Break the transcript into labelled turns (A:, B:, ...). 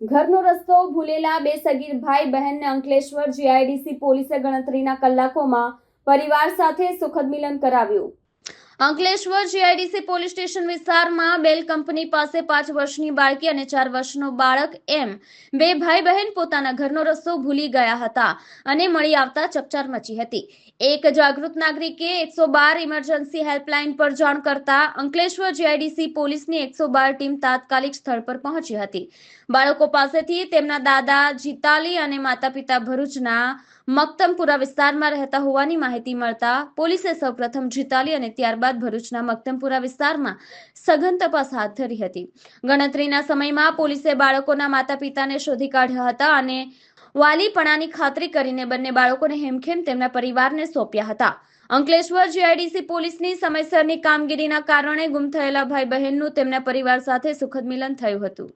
A: ઘરનો રસ્તો ભૂલેલા બે સગીર ભાઈ બહેનને અંકલેશ્વર જીઆઈડીસી પોલીસે ગણતરીના કલાકોમાં પરિવાર સાથે સુખદ મિલન કરાવ્યું. અંકલેશ્વર જીઆઈડીસી પોલીસ સ્ટેશન વિસ્તારમાં બેલ કંપની પાસે પાંચ વર્ષની બાળકી અને ચાર વર્ષનો બાળક એમ બે ભાઈ બહેન પોતાના ઘરનો રસ્તો ભૂલી ગયા હતા અને મળી આવતા ચકચાર મચી હતી. એક જાગૃત નાગરિકે એકસો બાર ઇમરજન્સી હેલ્પલાઇન પર જાણ કરતા અંકલેશ્વર જીઆઈડીસી પોલીસની એકસો બાર ટીમ તાત્કાલિક સ્થળ પર પહોંચી હતી. બાળકો પાસેથી તેમના દાદા જીતાલી અને માતા પિતા ભરૂચના મક્તમપુરા વિસ્તારમાં રહેતા હોવાની માહિતી મળતા પોલીસે સૌપ્રથમ જીતાલી અને ત્યારબાદ ભરૂચના મક્તમપુરા વિસ્તારમાં સઘન તપાસ હાથ ધરી હતી. ગણતરીના સમયમાં પોલીસે બાળકોના માતા પિતાને શોધી કાઢ્યા હતા અને વાલીપણાની ખાતરી કરીને બંને બાળકોને હેમખેમ તેમના પરિવારને સોંપ્યા હતા. અંકલેશ્વર જીઆઈડીસી પોલીસની સમયસરની કામગીરીના કારણે ગુમ થયેલા ભાઈ બહેનનું તેમના પરિવાર સાથે સુખદ મિલન થયું હતું.